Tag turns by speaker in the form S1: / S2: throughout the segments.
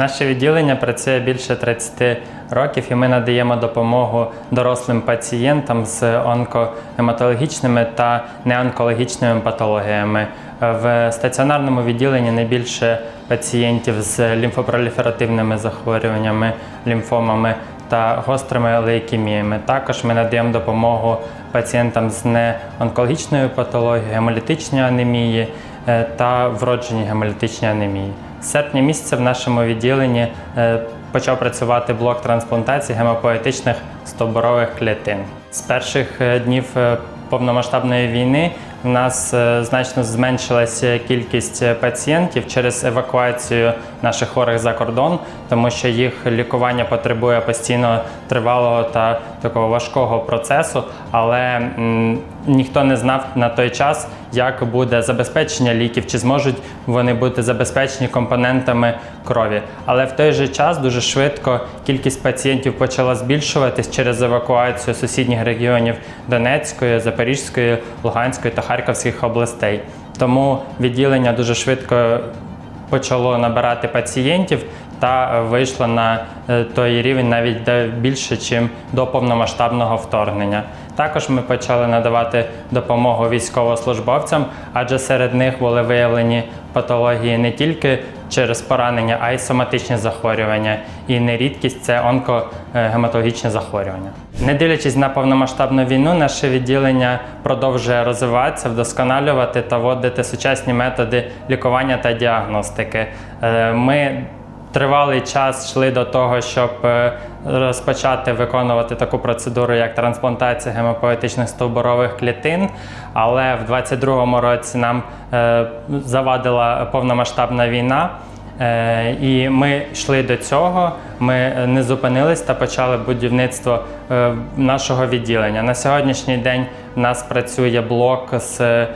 S1: Наше відділення працює більше 30 років, і ми надаємо допомогу дорослим пацієнтам з онкогематологічними та неонкологічними патологіями. В стаціонарному відділенні найбільше пацієнтів з лімфопроліферативними захворюваннями, лімфомами та гострими лейкеміями. Також ми надаємо допомогу пацієнтам з неонкологічною патологією, гемолітичній анемії е, та вродженій гемолітичній анемії. Серпня місяця в нашому відділенні е, почав працювати блок трансплантації гемопоетичних стовбурових клітин. З перших е, днів е, повномасштабної війни в нас значно зменшилася кількість пацієнтів через евакуацію наших хворих за кордон, тому що їх лікування потребує постійно тривалого та такого важкого процесу, але ніхто не знав на той час, як буде забезпечення ліків, чи зможуть вони бути забезпечені компонентами крові. Але в той же час дуже швидко кількість пацієнтів почала збільшуватись через евакуацію сусідніх регіонів Донецької, Запорізької, Луганської та Харківських областей. Тому відділення дуже швидко почало набирати пацієнтів та вийшло на е, той рівень навіть більше, ніж до повномасштабного вторгнення. Також ми почали надавати допомогу військовослужбовцям, адже серед них були виявлені патології не тільки через поранення, а й соматичні захворювання. І нерідкість це онкогематологічні захворювання. Не дивлячись на повномасштабну війну, наше відділення продовжує розвиватися, вдосконалювати та вводити сучасні методи лікування та діагностики. Е, Ми Тривалий час йшли до того, щоб е, розпочати виконувати таку процедуру, як трансплантація гемопоетичних стовбурових клітин. Але в 22-му році нам е, завадила повномасштабна війна. Е, І ми йшли до цього, ми не зупинились та почали будівництво е, нашого відділення. На сьогоднішній день в нас працює блок з е,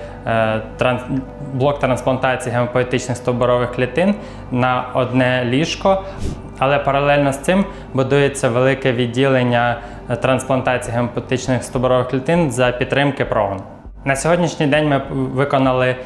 S1: блок трансплантації гемопоетичних стовбурових клітин на одне ліжко. Але паралельно з цим будується велике відділення трансплантації гемопоетичних стовбурових клітин за підтримки ПРОГОН. На сьогоднішній день ми виконали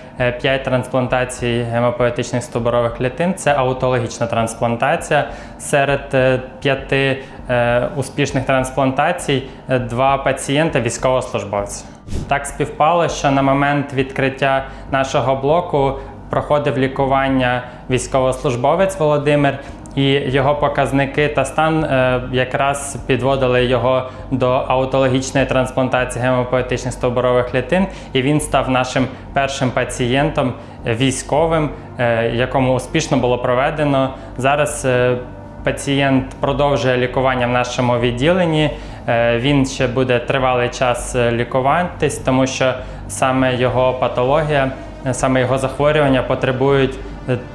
S1: 5 трансплантацій гемопоетичних стовбурових клітин. Це аутологічна трансплантація. Серед е, п'яти е, успішних трансплантацій е, два пацієнти військовослужбовці. Так співпало, що на момент відкриття нашого блоку проходив лікування військовослужбовець Володимир. І його показники та стан е, якраз підводили його до аутологічної трансплантації гемопоетичних стовбурових клітин, і він став нашим першим пацієнтом військовим, е, якому успішно було проведено. Зараз е, пацієнт продовжує лікування в нашому відділенні. Він ще буде тривалий час лікуватись, тому що саме його патологія, саме його захворювання потребують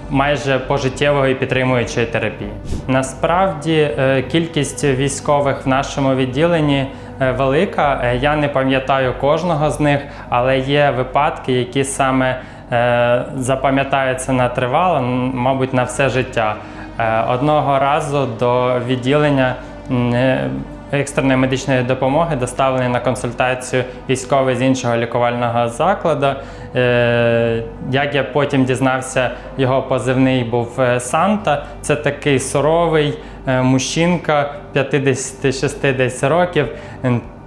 S1: майже пожиттєвої підтримуючої терапії. Насправді е, кількість військових в нашому відділенні е, велика. Е, Я не пам'ятаю кожного з них, але є випадки, які саме е, запам'ятаються на тривало, мабуть, на все життя. Е, Одного разу до відділення е, екстреної медичної допомоги доставлений на консультацію військовий з іншого лікувального закладу. Е, Як я потім дізнався, його позивний був е, Санта. Це такий суровий е, мужчинка 56 десь років,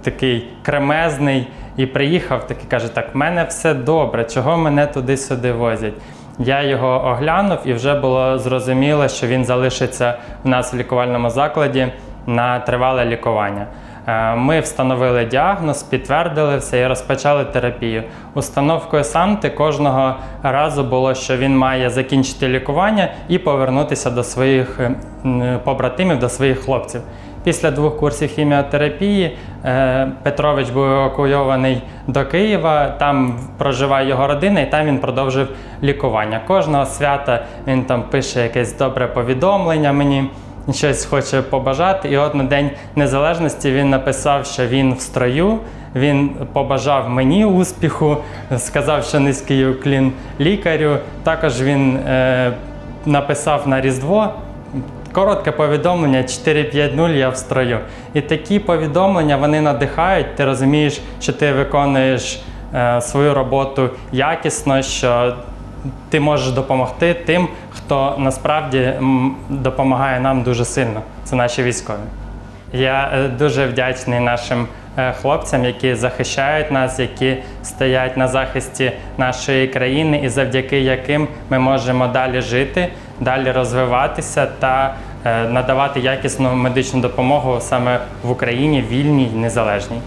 S1: такий кремезний. І приїхав, такий каже: так, в мене все добре, чого мене туди-сюди возять. Я його оглянув і вже було зрозуміло, що він залишиться в нас в лікувальному закладі на тривале лікування. Е, Ми встановили діагноз, підтвердили все і розпочали терапію. Установкою Санти кожного разу було, що він має закінчити лікування і повернутися до своїх е, побратимів, до своїх хлопців. Після двох курсів хіміотерапії е, Петрович був евакуйований до Києва. Там проживає його родина, і там він продовжив лікування. Кожного свята він там пише якесь добре повідомлення мені, щось хоче побажати. І от на День Незалежності він написав, що він в строю. Він побажав мені успіху, сказав, що низький уклін лікарю. Також він е, написав на Різдво Коротке повідомлення 450 я в строю. І такі повідомлення вони надихають. Ти розумієш, що ти виконуєш е, свою роботу якісно, що ти можеш допомогти тим, хто насправді допомагає нам дуже сильно. Це наші військові. Я е, дуже вдячний нашим е, хлопцям, які захищають нас, які стоять на захисті нашої країни, і завдяки яким ми можемо далі жити, далі розвиватися та е, надавати якісну медичну допомогу саме в Україні, вільній, незалежній.